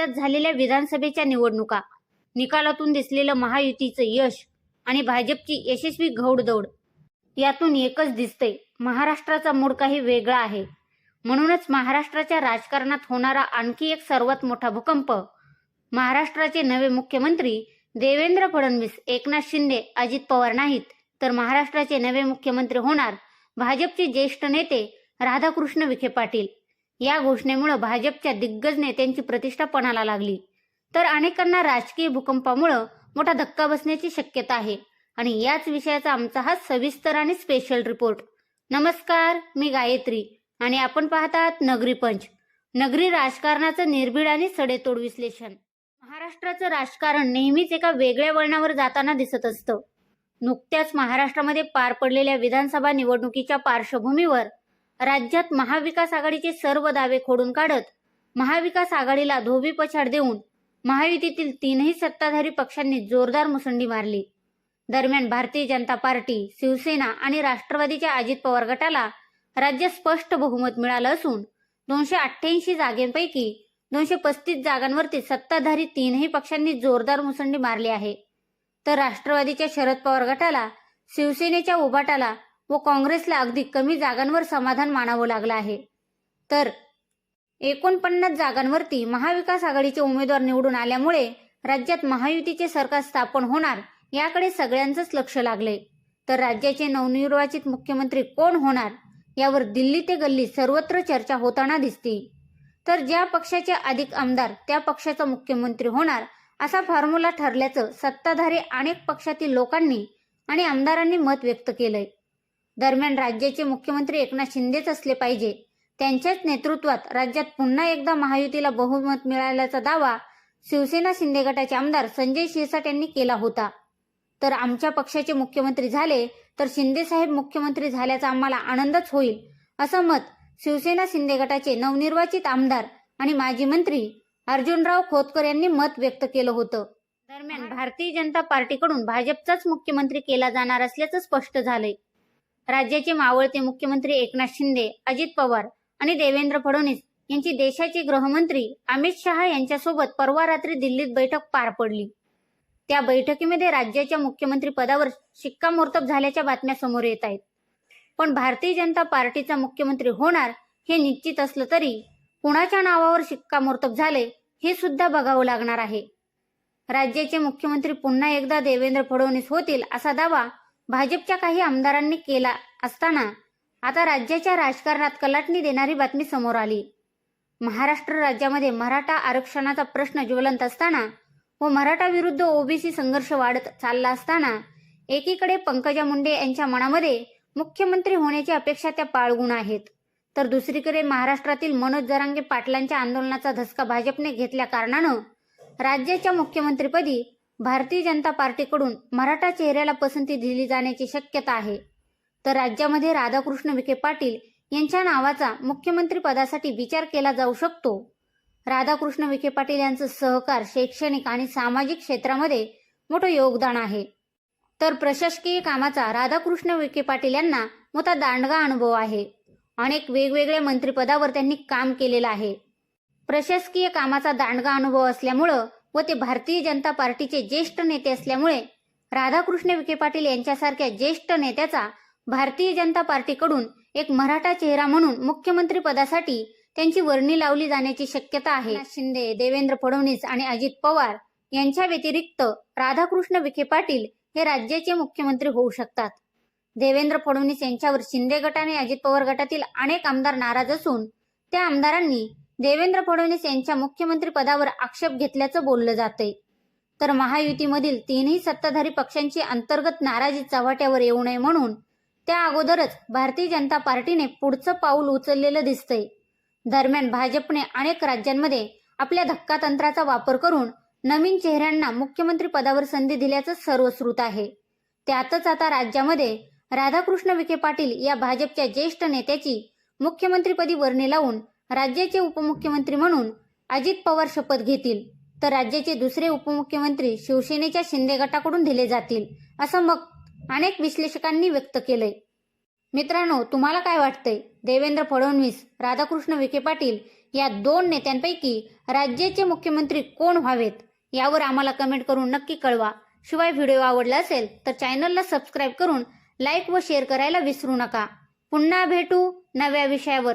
नुकत्याच झालेल्या विधानसभेच्या निवडणुका निकालातून दिसलेलं महायुतीचं यश आणि भाजपची यशस्वी घौडदौड यातून एकच दिसतंय महाराष्ट्राचा मूड काही वेगळा आहे. म्हणूनच महाराष्ट्राच्या राजकारणात होणारा आणखी एक सर्वात मोठा भूकंप महाराष्ट्राचे नवे मुख्यमंत्री देवेंद्र फडणवीस एकनाथ शिंदे अजित पवार नाहीत तर महाराष्ट्राचे नवे मुख्यमंत्री होणार भाजपचे ज्येष्ठ नेते राधाकृष्ण विखे पाटील. या घोषणेमुळे भाजपच्या दिग्गज नेत्यांची प्रतिष्ठा पणाला लागली. तर अनेकांना राजकीय भूकंपामुळं मोठा धक्का बसण्याची शक्यता आहे. आणि याच विषयाचा आमचा हा सविस्तर आणि स्पेशल रिपोर्ट नमस्कार मी गायत्री. आणि आपण पाहतात नगरी पंच. नगरी राजकारणाचं निर्भीड आणि सडेतोड विश्लेषण. महाराष्ट्राचं राजकारण नेहमीच एका वेगळ्या वळणावर जाताना दिसत असतं. नुकत्याच महाराष्ट्रामध्ये पार पडलेल्या विधानसभा निवडणुकीच्या पार्श्वभूमीवर राज्यात महाविकास आघाडीचे सर्व दावे खोडून काढत महाविकास आघाडीला धोबी पछाड देऊन महायुतीतील तीनही सत्ताधारी पक्षांनी जोरदार मुसंडी मारली. दरम्यान भारतीय जनता पार्टी शिवसेना आणि राष्ट्रवादीच्या अजित पवार गटाला राज्यात स्पष्ट बहुमत मिळालं असून दोनशे अठ्ठ्याऐंशी जागेपैकी दोनशे पस्तीस जागांवरती सत्ताधारी तीनही पक्षांनी जोरदार मुसंडी मारली आहे. तर राष्ट्रवादीच्या शरद पवार गटाला शिवसेनेच्या उभाटाला व काँग्रेसला अगदी कमी जागांवर समाधान मानावं लागलं आहे. तर एकोणपन्नास जागांवरती महाविकास आघाडीचे उमेदवार निवडून आल्यामुळे राज्यात महायुतीचे सरकार स्थापन होणार याकडे सगळ्यांचंच लक्ष लागले तर राज्याचे नवनिर्वाचित मुख्यमंत्री कोण होणार यावर दिल्ली ते गल्ली सर्वत्र चर्चा होताना दिसते. तर ज्या पक्षाचे अधिक आमदार त्या पक्षाचा मुख्यमंत्री होणार असा फॉर्म्युला ठरल्याचं सत्ताधारी अनेक पक्षातील लोकांनी आणि आमदारांनी मत व्यक्त केलंय. दरम्यान राज्याचे मुख्यमंत्री एकनाथ शिंदेच असले पाहिजे. त्यांच्याच नेतृत्वात राज्यात पुन्हा एकदा महायुतीला बहुमत मिळाल्याचा दावा शिवसेना शिंदे गटाचे आमदार संजय शिरसाट यांनी केला होता. तर आमच्या पक्षाचे मुख्यमंत्री झाले तर शिंदे साहेब मुख्यमंत्री झाल्याचा आम्हाला आनंदच होईल असं मत शिवसेना शिंदे गटाचे नवनिर्वाचित आमदार आणि माजी मंत्री अर्जुनराव खोतकर यांनी मत व्यक्त केलं होतं. दरम्यान भारतीय जनता पार्टीकडून भाजपचाच मुख्यमंत्री केला जाणार असल्याचं स्पष्ट झालंय. राज्याचे मावळते मुख्यमंत्री एकनाथ शिंदे अजित पवार आणि देवेंद्र फडणवीस यांची देशाचे गृहमंत्री अमित शहा यांच्यासोबत परवा रात्री दिल्लीत बैठक पार पडली. त्या बैठकीमध्ये राज्याच्या मुख्यमंत्री पदावर शिक्कामोर्तब झाल्याच्या बातम्या समोर येत आहेत. पण भारतीय जनता पार्टीचा मुख्यमंत्री होणार हे निश्चित असलं तरी कुणाच्या नावावर शिक्कामोर्तब झाले हे सुद्धा बघावं लागणार आहे. राज्याचे मुख्यमंत्री पुन्हा एकदा देवेंद्र फडणवीस होतील असा दावा भाजपच्या काही आमदारांनी केला असताना आता राज्याच्या राजकारणात कलाटणी देणारी बातमी समोर आली. महाराष्ट्र राज्यामध्ये मराठा आरक्षणाचा प्रश्न ज्वलंत असताना व मराठा विरुद्ध ओबीसी संघर्ष वाढत चालला असताना एकीकडे पंकजा मुंडे यांच्या मनामध्ये मुख्यमंत्री होण्याची अपेक्षा त्या पाळगुण आहेत. तर दुसरीकडे महाराष्ट्रातील मनोज जरांगे पाटलांच्या आंदोलनाचा धसका भाजपने घेतल्या कारणानं राज्याच्या मुख्यमंत्रीपदी भारतीय जनता पार्टीकडून मराठा चेहऱ्याला पसंती दिली जाण्याची शक्यता आहे. तर राज्यामध्ये राधाकृष्ण विखे पाटील यांच्या नावाचा मुख्यमंत्री पदासाठी विचार केला जाऊ शकतो. राधाकृष्ण विखे पाटील यांचं सहकार शैक्षणिक आणि सामाजिक क्षेत्रामध्ये मोठं योगदान आहे. तर प्रशासकीय कामाचा राधाकृष्ण विखे पाटील यांना मोठा दांडगा अनुभव आहे. अनेक वेगवेगळ्या मंत्रिपदावर त्यांनी काम केलेलं आहे. प्रशासकीय कामाचा दांडगा अनुभव असल्यामुळं व ते भारतीय जनता पार्टीचे ज्येष्ठ नेते असल्यामुळे राधाकृष्ण विखे पाटील यांच्यासारख्या ज्येष्ठ नेत्याचा भारतीय जनता पार्टीकडून एक मराठा चेहरा म्हणून मुख्यमंत्री पदासाठी त्यांची वर्णी लावली जाण्याची शक्यता आहे. शिंदे देवेंद्र फडणवीस आणि अजित पवार यांच्या व्यतिरिक्त राधाकृष्ण विखे पाटील हे राज्याचे मुख्यमंत्री होऊ शकतात. देवेंद्र फडणवीस यांच्यावर शिंदे गटाने अजित पवार गटातील अनेक आमदार नाराज असून त्या आमदारांनी देवेंद्र फडणवीस यांच्या मुख्यमंत्री पदावर आक्षेप घेतल्याचं बोललं जातंय. तर महायुतीमधील तीनही सत्ताधारी पक्षांची अंतर्गत नाराजी चव्हाट्यावर येऊ नये म्हणून त्या अगोदरच भारतीय जनता पार्टीने पुढचं पाऊल उचललेलं दिसतंय. दरम्यान भाजपने अनेक राज्यांमध्ये आपल्या धक्का तंत्राचा वापर करून नवीन चेहऱ्यांना मुख्यमंत्री पदावर संधी दिल्याचं सर्वश्रुत आहे. त्यातच आता राज्यामध्ये राधाकृष्ण विखे पाटील या भाजपच्या ज्येष्ठ नेत्याची मुख्यमंत्रीपदी वर्णी लावून राज्याचे उपमुख्यमंत्री म्हणून अजित पवार शपथ घेतील. तर राज्याचे दुसरे उपमुख्यमंत्री शिवसेनेच्या शिंदे गटाकडून दिले जातील असं मग अनेक विश्लेषकांनी व्यक्त केलंय. मित्रांनो तुम्हाला काय वाटतंय? देवेंद्र फडणवीस राधाकृष्ण विखे पाटील या दोन नेत्यांपैकी राज्याचे मुख्यमंत्री कोण व्हावेत? यावर आम्हाला कमेंट करून नक्की कळवा. शिवाय व्हिडिओ आवडला असेल तर चॅनलला सबस्क्राईब करून लाईक व शेअर करायला विसरू नका. पुन्हा भेटू नव्या विषयावर.